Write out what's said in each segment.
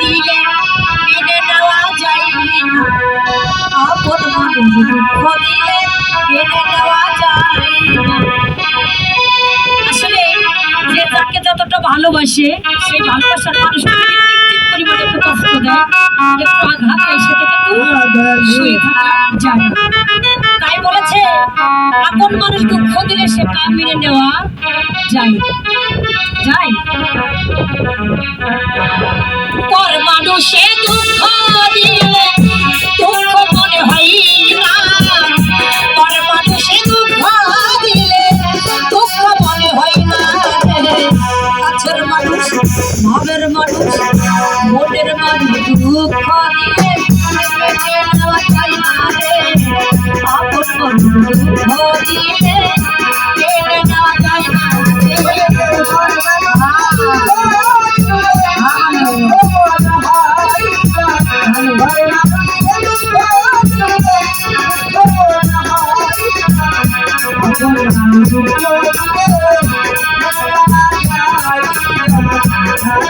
মানুষ আসলে যে যতটা ভালোবাসে সেই ভালোবাসার পরিমাণে একটু কষ্ট দেয় একটু আঘাত দেয় সেটা কিন্তু শুয়ে থাকা যায় তাই বলেছে, আপন মানুষ দুঃখ দিলে সেটা মেনে নেওয়া যায় যায়। মানুষে দুঃখ দিলে দুঃখ মনে হয় না পর দুঃখ দিলে দুঃখ মনে হয় না কাছের মানুষ, ভাবের মানুষ, মনের মানুষ দুঃখ দিলে মেনে। আপন মানুষ দুঃখ দিলে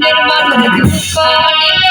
মনের মানুষ দুঃখ দিলে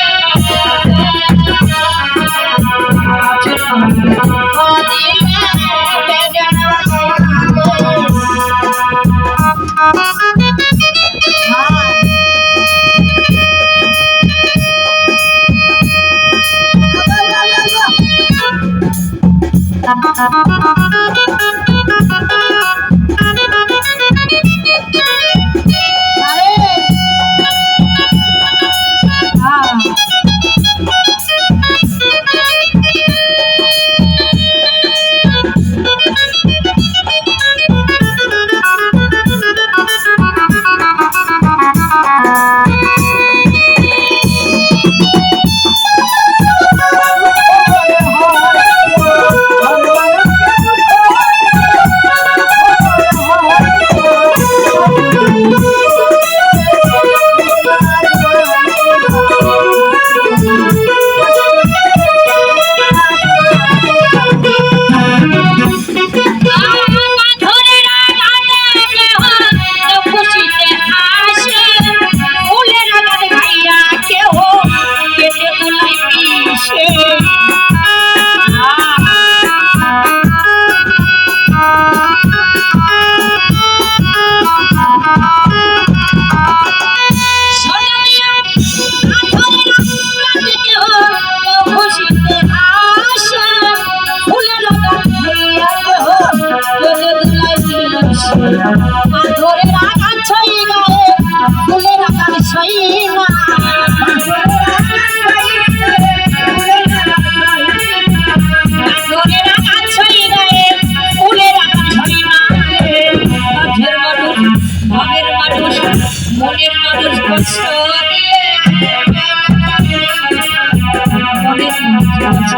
Bye.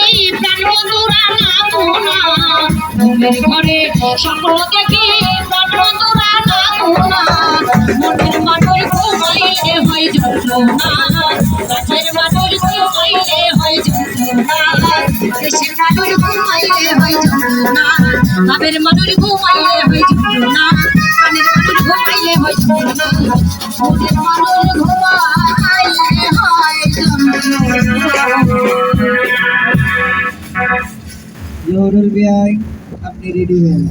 ঘরে মনের মানুষ ঘুমাইলে হয় যন্ত্রণা। মানুষ ঘুমাইলে হয় যন্ত্রণা। দেশের মানুষ ঘুমাইলে হয় যন্ত্রণা। মানুষ ঘুমাইলে হয় যন্ত্রণা। ঘুমাইলে হয় রেডি হয়ে যান।